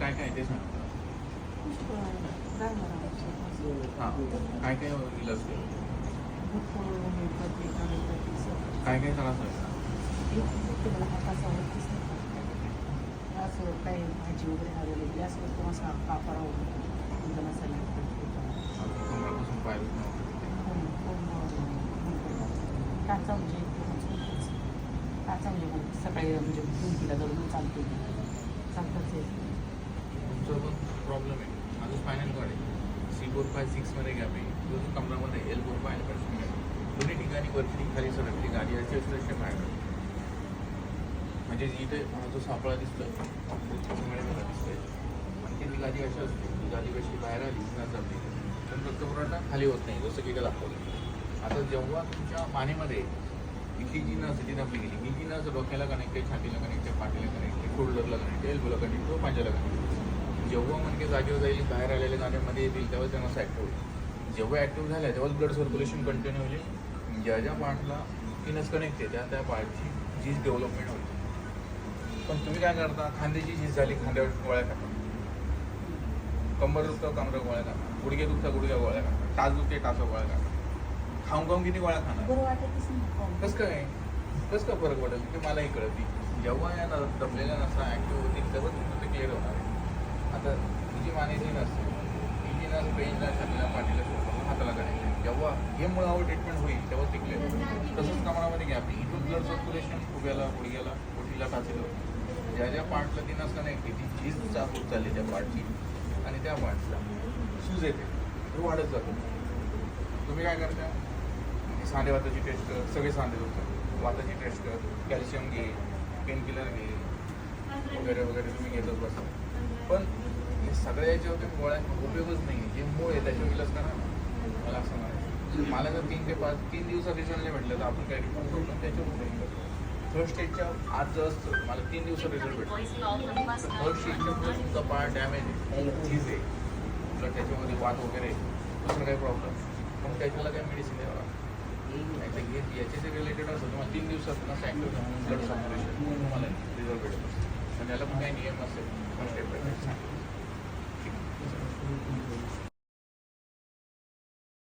काय काय ते सांग. काय हां काय काय इलाज केलं काय काय त्रास व्हायचा? मला हाताचा काही भाजी वगैरे हरवलेली गॅसवर किंवा असा कापडा वगैरे एकदम कमरापासून काचा म्हणजे काचा म्हणजे सकाळी म्हणजे भिंतीला दळून चालते चालताच येत नाही. तुमचं पण प्रॉब्लेम फायनल कॉड आहे. सी फोर फाय सिक्समध्ये गॅप आहे. तो जो कमरामध्ये एल फोर फाय एलपासून दोन्ही ठिकाणी वरती खाली सरकली गाडी अशी असते असे बाहेर म्हणजे जिथे जो सापळा दिसतो मला दिसतोय. आणखी ती गादी अशी असते ती गादी कशी बाहेर आली ना जाते पण रक्तपुरवठा खाली होत नाही जसं की इकडे दाखवलं. आता जेव्हा तुमच्या मानेमध्ये इथली जी नस ती दाबली गेली. ही जी नस डोक्याला कनेक्ट आहे छातीला कनेक्ट आहे पाठीला कनेक्ट आहे शोल्डरला कनेक्ट आहे एल्बोला कनेक्ट किंवा पांजाला कनेक्ट आहे. जेव्हा म्हणजे जागेवर जाईल बाहेर आलेल्या गाड्यामध्ये येतील तेव्हा त्यांना ॲक्टिव्ह होईल जेव्हा ॲक्टिव्ह झाल्या तेव्हा ब्लड सर्क्युलेशन कंटिन्यू होईल. ज्या ज्या पार्टला ती नस कनेक्ट आहे त्या त्या पार्टची झीज डेव्हलपमेंट होईल. पण तुम्ही काय करता? खांद्याची झीज झाली खांद्यावर गोळ्या खाता कंबर दुखतं कमर गोळ्या खाता गुडघे दुखतं गुडघ्या गोळ्या खाता टाच दुखते टाचा गोळ्या खाता खाऊन खाऊन किती गोळ्या खाणार? कसं काय? कसं काय फरक पडेल? ते मलाही कळत जेव्हा या दमलेल्या नसा ॲक्टिव्ह होतील तेव्हा तुमचं ते क्लिअर होणार आहे. आता ही जी मानेची नसते. ही नस पेनला छातीला पाठीला हाताला करायची जेव्हा हे मुळावर ट्रीटमेंट होईल तेव्हा ते तसंच कमरामध्ये घ्या. इथून ब्लड सर्क्युलेशन उभ्याला गुडघ्याला पोटीला टाचलं ज्या ज्या पार्टला ती नस कनेक्ट ती झीज चालू चालली त्या पार्टची आणि त्या पार्टला सूज येते. ते वाढत जातं. तुम्ही काय करता? सांधे वाताची टेस्ट कर. सगळे सांधे होतात वाताची टेस्ट कर. कॅल्शियम घे. पेनकिलर घे. वगैरे वगैरे तुम्ही घेतच बसा. पण हे सगळ्या याच्यावरती गोळ्या उपयोगच नाही जे मूळ आहे त्याच्यावर इलाज करा ना. मला असं म्हणायचं. मला जर तीन ते पाच तीन दिवसात रिझल्ट नाही भेटलं तर आपण काही रिपोर्ट त्याच्यावर थर्ड स्टेजच्या आज जर असतं मला तीन दिवसात रिझल्ट भेटतो थर्ड स्टेजच्या पुढे तुमचा पार्ट डॅमेज आहे. चीज आहे. तुला त्याच्यामध्ये वाद वगैरे आहे. दुसरं काही प्रॉब्लेम मग त्याच्याला काही मेडिसिन द्यावं लागतं? नाही तर याच्याशी रिलेटेड असं तुम्हाला तीन दिवसात ना सॅक्टर ब्लड सर्क्युलेशन तुम्हाला रिझल्ट भेटत असतो. पण याला पण काही नियम असेल? First step